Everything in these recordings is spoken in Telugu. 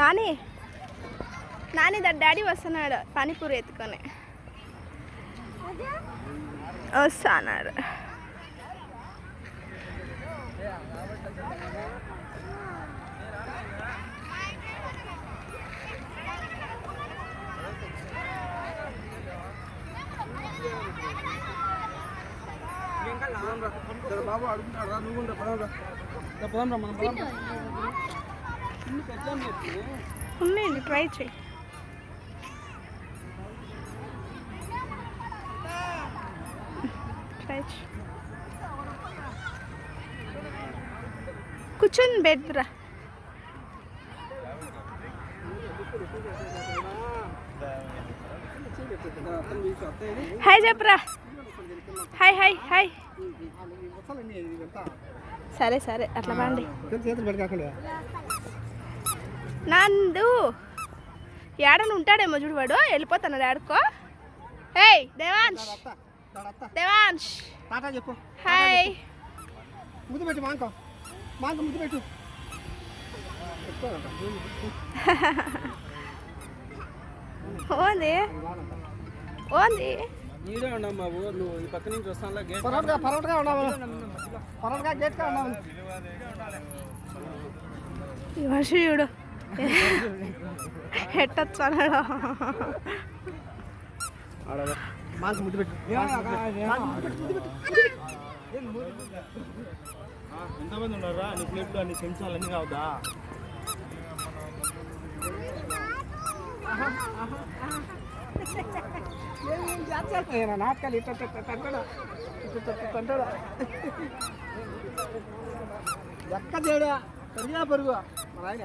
నాని. నాని దా డాడీ వస్తున్నాడు. పానీపూరి ఎత్తుకొని. వస్తాడు బాబు అడుగుతున్నాడు రా నువ్వు కూడా పదం రా. రా, పదం రా మనం పదం ఉన్నాయండి ట్రై చేయి. ట్రై చేయి. కూర్చొని బెడ్ రా? హాయ్ చెప్పరా హాయ్ హాయ్ హాయ్. సరే సరే అట్లా బాండి. నందు. ఏడని ఉంటాడేమో చూడు వాడు. వెళ్ళిపోతున్నాడు ఆడుకో ఏయ్ దేవాంశ్ టాటా చెప్పు హాయ్. ముద్దు పెట్టు మాంకో. మాంకో ముద్దు పెట్టు. ఓంది. ఓంది. నీడే ఉన్నాం బాబు నువ్వు ఈ పక్క నుంచి వస్తాను గేట్ పరోటగా పరోటగా ఉన్నావు. పరోటగా గేట్గా ఉన్నావు. ఈ వర్ష చూడు. ఎట్టొచ్చు అన్నాడు మాంక ముద్దు పెట్టు ఎంతమంది ఉన్నారా నీ ప్లేట్లు అన్ని చెంచాలు అన్ని కావద్దా నాటకాలు ఇట్ట ఎక్క తేడా? పెరిగా పరుగు. మరి ఆయన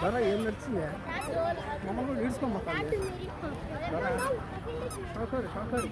ధర ఏం నడిచింది? మమ్మల్ని కూడా ఈడ్చుకోమ్మకండి ధర?